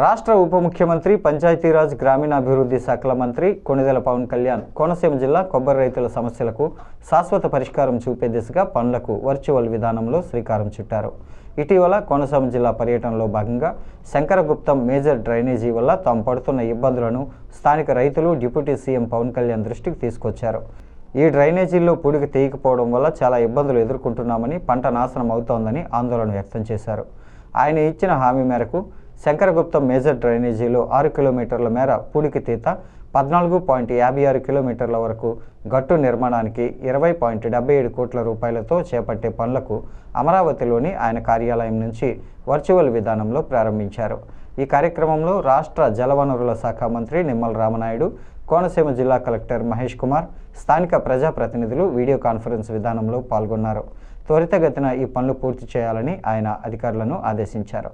రాష్ట్ర ఉప ముఖ్యమంత్రి పంచాయతీరాజ్ గ్రామీణాభివృద్ధి శాఖల మంత్రి కొణిదెల పవన్ కళ్యాణ్ కోనసీమ జిల్లా కొబ్బరి రైతుల సమస్యలకు శాశ్వత పరిష్కారం చూపే దిశగా పనులకు వర్చువల్ విధానంలో శ్రీకారం చుట్టారు. ఇటీవల కోనసీమ జిల్లా పర్యటనలో భాగంగా శంకరగుప్తం మేజర్ డ్రైనేజీ వల్ల తాము పడుతున్న ఇబ్బందులను స్థానిక రైతులు డిప్యూటీ సీఎం పవన్ కళ్యాణ్ దృష్టికి తీసుకొచ్చారు. ఈ డ్రైనేజీల్లో పూడికి తీయకపోవడం వల్ల చాలా ఇబ్బందులు ఎదుర్కొంటున్నామని పంట నాశనం అవుతోందని ఆందోళన వ్యక్తం చేశారు. ఆయన ఇచ్చిన హామీ మేరకు శంకరగుప్తం మేజర్ డ్రైనేజీలో ఆరు కిలోమీటర్ల మేర పూడికి తీత పద్నాలుగు పాయింట్ యాభై ఆరు కిలోమీటర్ల వరకు గట్టు నిర్మాణానికి ఇరవై పాయింట్ డెబ్బై ఏడు కోట్ల రూపాయలతో చేపట్టే పనులకు అమరావతిలోని ఆయన కార్యాలయం నుంచి వర్చువల్ విధానంలో ప్రారంభించారు. ఈ కార్యక్రమంలో రాష్ట్ర జలవనరుల శాఖ మంత్రి నిమ్మల రామనాయుడు కోనసీమ జిల్లా కలెక్టర్ మహేష్ కుమార్ స్థానిక ప్రజాప్రతినిధులు వీడియో కాన్ఫరెన్స్ విధానంలో పాల్గొన్నారు. త్వరితగతిన ఈ పనులు పూర్తి చేయాలని ఆయన అధికారులను ఆదేశించారు.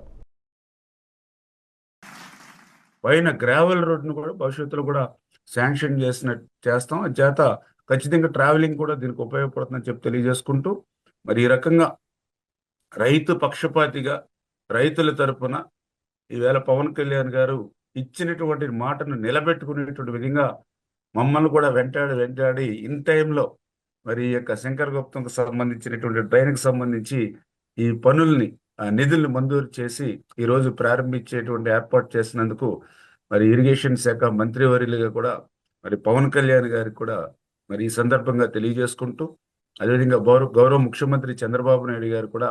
పైన గ్రావెల్ రోడ్ను కూడా భవిష్యత్తులో కూడా శాంక్షన్ చేసిన చేస్తాం. చేత ఖచ్చితంగా ట్రావెలింగ్ కూడా దీనికి ఉపయోగపడుతుందని చెప్పి తెలియజేసుకుంటూ మరి ఈ రకంగా రైతు పక్షపాతిగా రైతుల తరపున ఈవేళ పవన్ కళ్యాణ్ గారు ఇచ్చినటువంటి మాటను నిలబెట్టుకునేటువంటి విధంగా మమ్మల్ని కూడా వెంటాడి వెంటాడి ఇన్ టైంలో మరి ఈ యొక్క శంకర్ గుప్తంకు సంబంధించినటువంటి ట్రైన్కి సంబంధించి ఈ పనుల్ని ఆ మంజూరు చేసి ఈ రోజు ప్రారంభించేటువంటి ఏర్పాటు చేసినందుకు మరి ఇరిగేషన్ శాఖ మంత్రివర్యులుగా కూడా మరి పవన్ కళ్యాణ్ గారికి కూడా మరి ఈ సందర్భంగా తెలియజేసుకుంటూ అదేవిధంగా గౌరవ గౌరవ ముఖ్యమంత్రి చంద్రబాబు నాయుడు గారు కూడా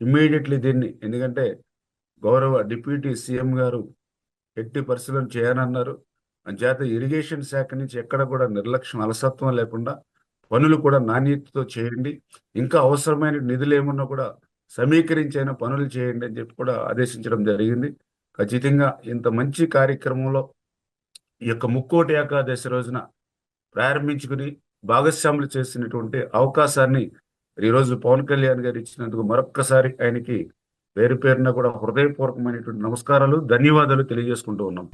ఇమ్మీడియట్లీ దీన్ని ఎందుకంటే గౌరవ డిప్యూటీ సీఎం గారు ఎట్టి పరిశీలన చేయనన్నారు. చేత ఇరిగేషన్ శాఖ నుంచి ఎక్కడ కూడా నిర్లక్ష్యం అలసత్వం లేకుండా పనులు కూడా నాణ్యతతో చేయండి. ఇంకా అవసరమైన నిధులు ఏమన్నా కూడా సమీకరించైన పనులు చేయండి అని చెప్పి కూడా ఆదేశించడం జరిగింది. ఖచ్చితంగా ఇంత మంచి కార్యక్రమంలో ఈ యొక్క ముక్కోటి ఏకాదశి రోజున ప్రారంభించుకుని భాగస్వాములు చేసినటువంటి అవకాశాన్ని ఈరోజు పవన్ కళ్యాణ్ గారు ఇచ్చినందుకు మరొక్కసారి ఆయనకి పేరు పేరున కూడా హృదయపూర్వకమైనటువంటి నమస్కారాలు ధన్యవాదాలు తెలియజేసుకుంటూ ఉన్నాం.